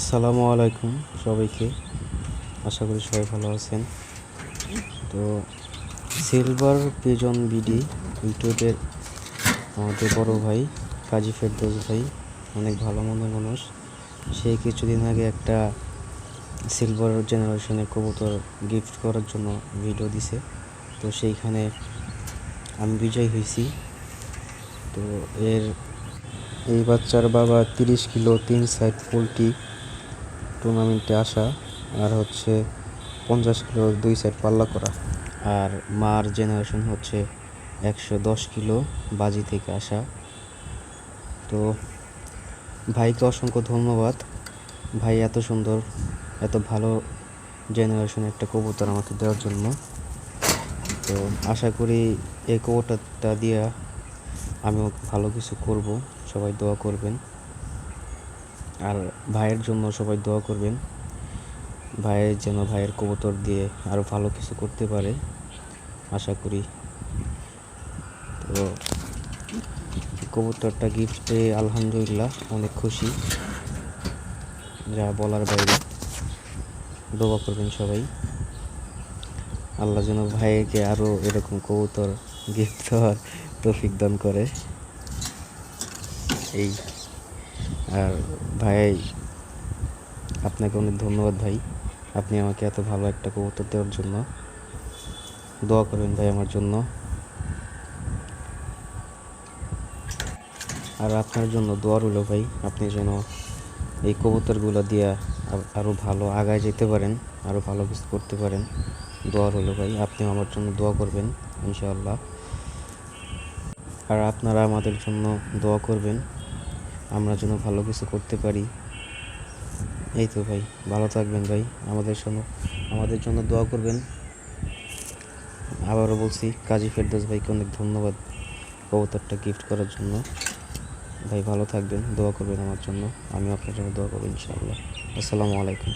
আসসালামু আলাইকুম সবাইকে। আশা করি সবাই ভালো আছেন। তো সিলভার পিজন বিডি ইউটিউবের আমাদের বড় ভাই, কাজী ফেরদৌস ভাই, অনেক ভালো মনের মানুষ। সে কিছুদিন আগে একটা সিলভার জেনারেশনের কবুতর গিফট করার জন্য ভিডিও দিছে। তো সেইখানে আমি বিজয় হয়েছি। তো এর এই বাচ্চার বাবা তিরিশ কিলো, তিন সাইড পোলট্রি টুর্নামেন্টে আসা আর হচ্ছে পঞ্চাশ কিলো দুই সাইড পাল্লা করা। আর মার জেনারেশন হচ্ছে একশো দশ কিলো বাজি থেকে আসা। তো ভাইকে অসংখ্য ধন্যবাদ। ভাই এত সুন্দর, এত ভালো জেনারেশন একটা কবুতর আমাকে দেওয়ার জন্য। তো আশা করি এই কবুতরটা দিয়ে আমিও ভালো কিছু করব। সবাই দোয়া করবেন। আর ভাইয়ের জন্য সবাই দোয়া করবেন। ভাইয়ের যেন ভাইয়ের কবুতর দিয়ে আরও ভালো কিছু করতে পারে, আশা করি। তো কবুতরটা গিফট পেয়ে আলহামদুলিল্লাহ অনেক খুশি। যা বলার বাইরে। দোয়া করবেন সবাই। আল্লাহ যেন ভাইকে আরও এরকম কবুতর গিফট দেওয়ার তৌফিক দান করে। এই। আর ভাই, আপনাকে অনেক ধন্যবাদ ভাই। আপনি আমাকে এত ভালো একটা কবুতর দেওয়ার জন্য। দোয়া করবেন ভাই আমার জন্য। আর আপনার জন্য দোয়া রইল ভাই, আপনি যেন এই কবুতরগুলো দিয়ে আ- আরও ভালো আগায় যেতে পারেন, আরও ভালো কিছু করতে পারেন। দোয়া রইল ভাই আপনি আমার জন্য দোয়া করবেন, ইনশাআল্লাহ। আর আপনারা আমাদের জন্য দোয়া করবেন। আমরা যেন ভালো কিছু করতে পারি। এই তো ভাই, ভালো থাকবেন ভাই, আমাদের জন্য আমাদের জন্য দোয়া করবেন। আবারও বলছি, কাজী ফেরদৌস ভাইকে অনেক ধন্যবাদ কবুতরটা গিফট করার জন্য। ভাই, ভালো থাকবেন, দোয়া করবেন আমার জন্য। আমি আপনার জন্য দোয়া করব, ইনশাআল্লাহ। আসসালামু আলাইকুম।